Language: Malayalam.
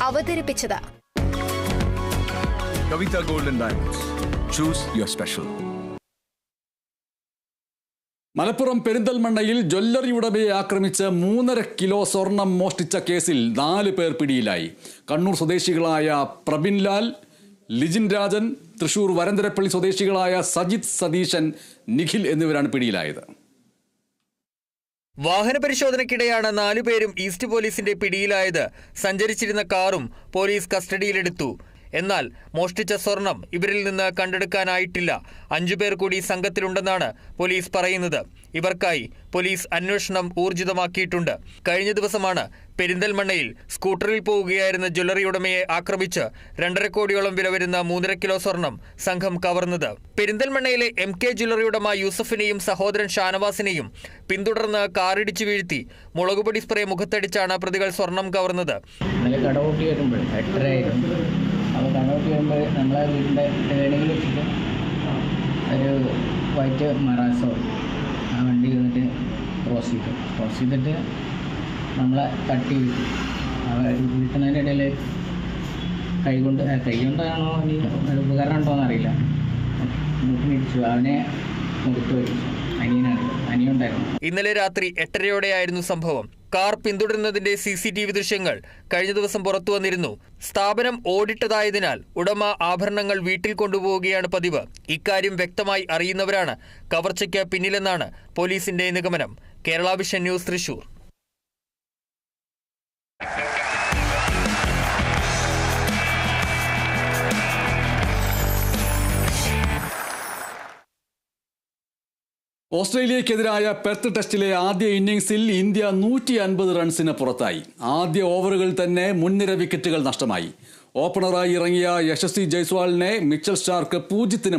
അവതരിപ്പിച്ചത്. Kavitha golden diamonds choose your special Malappuram പെരിന്തൽമണ്ണയിൽ ജ്വല്ലറി ഉടമയെ ആക്രമിച്ച് മൂന്നര കിലോ സ്വർണം മോഷ്ടിച്ച കേസിൽ നാല് പേർ പിടിയിലായി. കണ്ണൂർ സ്വദേശികളായ പ്രബിൻലാൽ ലിജിൻ രാജൻ തൃശൂർ വരന്തരപ്പള്ളി സ്വദേശികളായ സജിത് സതീശൻ നിഖിൽ എന്നിവരാണ് പിടിയിലായത്. വാഹന പരിശോധനയ്ക്കിടെയാണ് നാലുപേരും ഈസ്റ്റ് പോലീസിന്റെ പിടിയിലായത്. സഞ്ചരിച്ചിരുന്ന കാറും പോലീസ് കസ്റ്റഡിയിലെടുത്തു. എന്നാൽ മോഷ്ടിച്ച സ്വർണം ഇവരിൽ നിന്ന് കണ്ടെടുക്കാനായിട്ടില്ല. അഞ്ചുപേർ കൂടി സംഘത്തിലുണ്ടെന്നാണ് പോലീസ് പറയുന്നത്. ഇവർക്കായി പോലീസ് അന്വേഷണം ഊർജിതമാക്കിയിട്ടുണ്ട്. കഴിഞ്ഞ ദിവസമാണ് പെരിന്തൽമണ്ണയിൽ സ്കൂട്ടറിൽ പോവുകയായിരുന്ന ജ്വല്ലറി ഉടമയെ ആക്രമിച്ച് രണ്ടര കോടിയോളം വില വരുന്ന മൂന്നര കിലോ സ്വർണം സംഘം കവർന്നത്. പെരിന്തൽമണ്ണയിലെ എം കെ ജ്വല്ലറി ഉടമ യൂസഫിനെയും സഹോദരൻ ഷാനവാസിനെയും പിന്തുടർന്ന് കാറിടിച്ചു വീഴ്ത്തി. മുളകുപൊടി സ്പ്രേ മുഖത്തടിച്ചാണ് പ്രതികൾ സ്വർണം കവർന്നത്. ഇന്നലെ കടകൂട്ടി വരുമ്പോൾ നമ്മളെ വീടിന്റെ ടേണിങ്ങിൽ വെച്ചിട്ട് ഒരു വൈറ്റ് മറാസോ ആ വണ്ടി വന്നിട്ട് ക്രോസ് ചെയ്തു ക്രോസ് ചെയ്തിട്ട് നമ്മളെ തട്ടി വീട്ടുന്നതിന്റെ ഇടയിൽ കൈ കൊണ്ട് ആ, കൈ കൊണ്ടാണോ ഇനി ഉപകരണം ഉണ്ടോ എന്നറിയില്ല മുട്ടിനിടിച്ചു അവനെ വരിച്ചു അനിയനാണ്. അനിയുണ്ടായിരുന്നു. ഇന്നലെ രാത്രി എട്ടരയോടെയായിരുന്നു സംഭവം. കാർ പിന്തുടരുന്നതിന്റെ സി സി ടി വി ദൃശ്യങ്ങൾ കഴിഞ്ഞ ദിവസം പുറത്തു വന്നിരുന്നു. സ്ഥാപനം ഓടിട്ടതായതിനാൽ ഉടമ ആഭരണങ്ങൾ വീട്ടിൽ കൊണ്ടുപോവുകയാണ് പതിവ്. ഇക്കാര്യം വ്യക്തമായി അറിയുന്നവരാണ്. കവർച്ചയ്ക്ക് പിന്നിലെന്നാണ് പോലീസിന്റെ നിഗമനം. Kerala vision news Thrissur. ഓസ്ട്രേലിയക്കെതിരായ Perth ടെസ്റ്റിലെ ആദ്യ ഇന്നിംഗ്സിൽ ഇന്ത്യ നൂറ്റി അൻപത് റൺസിന് പുറത്തായി. ആദ്യ ഓവറുകൾ തന്നെ മുൻനിര വിക്കറ്റുകൾ നഷ്ടമായി. ഓപ്പണറായി ഇറങ്ങിയ യശസ്വി ജയ്സ്വാളിനെ മിച്ചൽ സ്റ്റാർക്ക് പൂജ്യത്തിന്